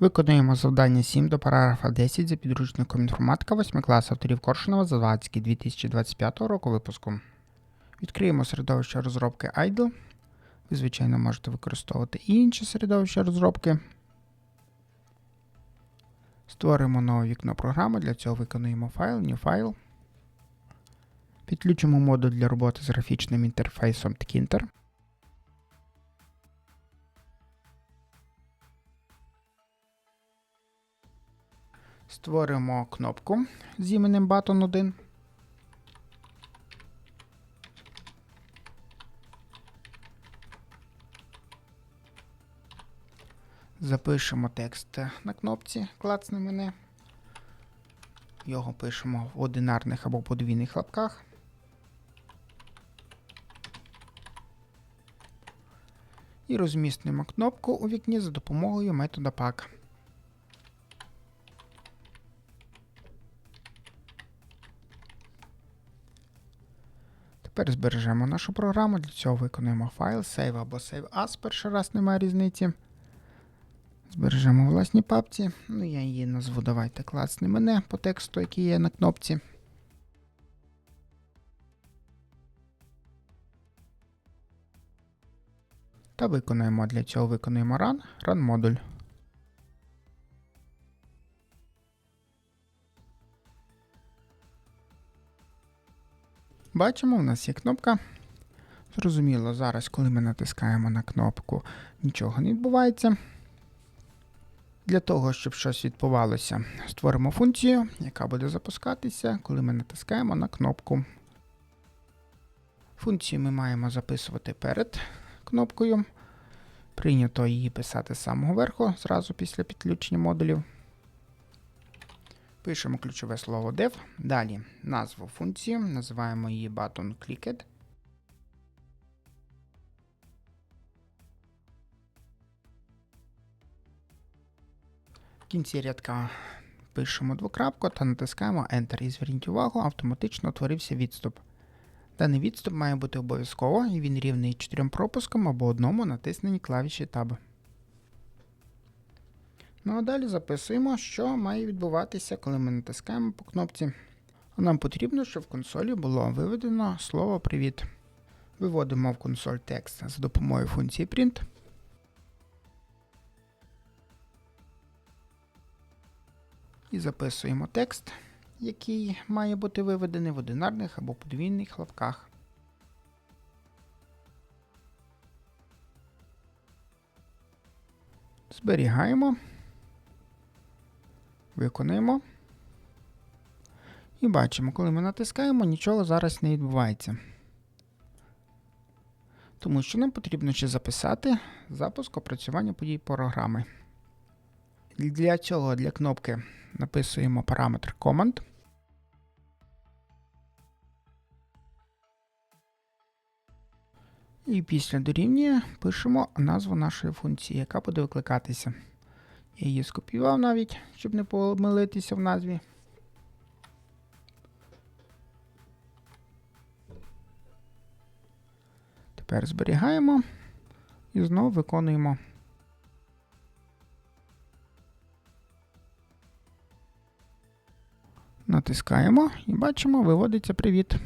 Виконуємо завдання 7 до параграфа 10 за підручником інформатика 8 клас авторів Коршунова Завадський 2025 року випуску. Відкриємо середовище розробки IDLE. Ви, звичайно, можете використовувати і інші середовища розробки. Створимо нове вікно програми. Для цього виконуємо файл, New File. Підключимо модуль для роботи з графічним інтерфейсом Tkinter. Створимо кнопку з іменем Button 1. Запишемо текст на кнопці клацне мене. Його пишемо в одинарних або подвійних лапках. І розмістимо кнопку у вікні за допомогою метода pack. Тепер збережемо нашу програму. Для цього виконуємо файл save або save as. Перший раз немає різниці. Збережемо в власній папці. Ну, я її назву давайте класне мене по тексту, який є на кнопці. Та виконуємо для цього виконуємо run, run модуль. Бачимо, у нас є кнопка. Зрозуміло, зараз, коли ми натискаємо на кнопку, нічого не відбувається. Для того, щоб щось відбувалося, створимо функцію, яка буде запускатися, коли ми натискаємо на кнопку. Функцію ми маємо записувати перед кнопкою. Прийнято її писати з самого верху, зразу після підключення модулів. Пишемо ключове слово dev. Далі назву функції, називаємо її button clicked. В кінці рядка пишемо двокрапку та натискаємо Enter. І зверніть увагу, автоматично утворився відступ. Даний відступ має бути обов'язково і він рівний 4 пропускам або одному натисненні клавіші Tab. Ну а далі записуємо, що має відбуватися, коли ми натискаємо по кнопці. Нам потрібно, щоб в консолі було виведено слово Привіт. Виводимо в консоль текст за допомогою функції print. І записуємо текст, який має бути виведений в одинарних або подвійних лапках. Зберігаємо, виконуємо. І бачимо, коли ми натискаємо, нічого зараз не відбувається. Тому що нам потрібно ще записати запуск опрацювання подій програми. Для цього для кнопки написуємо параметр command. І після дорівнює пишемо назву нашої функції, яка буде викликатися. Я її скопіював навіть, щоб не помилитися в назві. Тепер зберігаємо і знову виконуємо. Натискаємо і бачимо, виводиться привіт.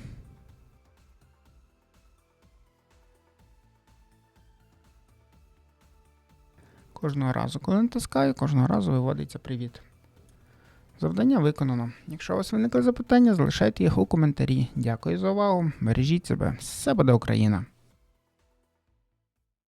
Кожного разу, коли натискаю, кожного разу виводиться привіт. Завдання виконано. Якщо у вас виникли запитання, залишайте їх у коментарі. Дякую за увагу. Бережіть себе. Все буде Україна!